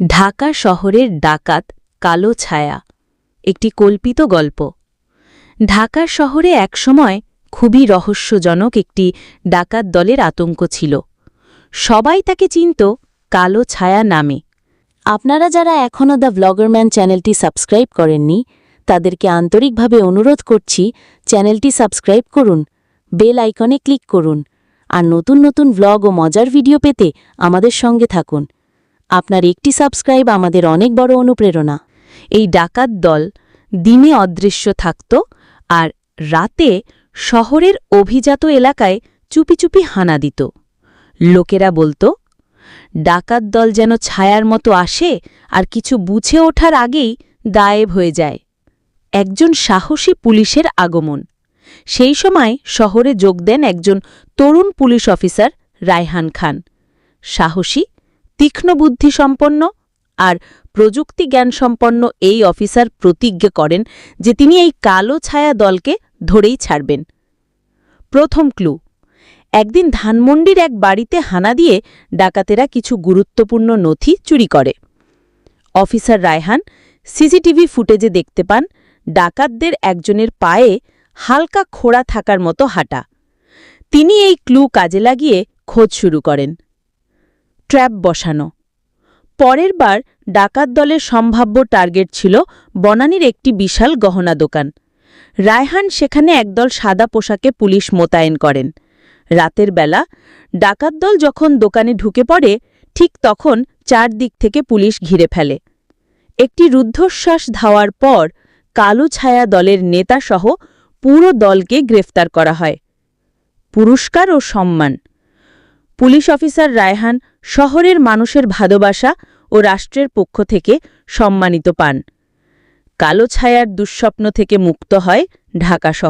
ঢাকা শহরের ডাকাত কালো ছায়া। একটি কল্পিত গল্প। ঢাকা শহরে একসময় খুবই রহস্যজনক একটি ডাকাত দলের আতঙ্ক ছিল। সবাই তাকে চিনত কালো ছায়া নামে। আপনারা যারা এখনও দ্য ভ্লগারম্যান চ্যানেলটি সাবস্ক্রাইব করেননি, তাদেরকে আন্তরিকভাবে অনুরোধ করছি চ্যানেলটি সাবস্ক্রাইব করুন, বেল আইকনে ক্লিক করুন, আর নতুন নতুন ভ্লগ ও মজার ভিডিও পেতে আমাদের সঙ্গে থাকুন। আপনার একটি সাবস্ক্রাইব আমাদের অনেক বড় অনুপ্রেরণা। এই ডাকাত দল দিনে অদৃশ্য থাকত আর রাতে শহরের অভিজাত এলাকায় চুপি চুপি হানা দিত। লোকেরা বলতো, ডাকাত দল যেন ছায়ার মতো আসে আর কিছু বুঝে ওঠার আগেই দায়েব হয়ে যায়। একজন সাহসী পুলিশের আগমন। সেই সময় শহরে যোগ দেন একজন তরুণ পুলিশ অফিসার রায়হান খান। সাহসী তীক্ষ্ণ বুদ্ধিসম্পন্ন আর প্রযুক্তি জ্ঞানসম্পন্ন এই অফিসার প্রতিজ্ঞা করেন যে তিনি এই কালো ছায়া দলকে ধরেই ছাড়বেন। প্রথম ক্লু, একদিন ধানমন্ডির এক বাড়িতে হানা দিয়ে ডাকাতেরা কিছু গুরুত্বপূর্ণ নথি চুরি করে। অফিসার রায়হান সিসিটিভি ফুটেজে দেখতে পান ডাকাতদের একজনের পায়ে হালকা খোড়া থাকার মতো হাঁটা। তিনি এই ক্লু কাজে লাগিয়ে খোঁজ শুরু করেন। ট্র্যাপ বসানো। পরের বার ডাকাত দলের সম্ভাব্য টার্গেট ছিল বনানীর একটি বিশাল গহনা দোকান। রায়হান সেখানে একদল সাদা পোশাকে পুলিশ মোতায়েন করেন। রাতের বেলা ডাকাত দল যখন দোকানে ঢুকে পড়ে, ঠিক তখন চারদিক থেকে পুলিশ ঘিরে ফেলে। একটি রুদ্ধশ্বাস ধাওয়ার পর কালো ছায়া দলের নেতাসহ পুরো দলকে গ্রেফতার করা হয়। পুরস্কার ও সম্মান। পুলিশ অফিসার রায়হান শহরের মানুষের ভালোবাসা ও রাষ্ট্রের পক্ষ থেকে সম্মানিত পান। কালো ছায়ার দুঃস্বপ্ন থেকে মুক্ত হয় ঢাকা শহর।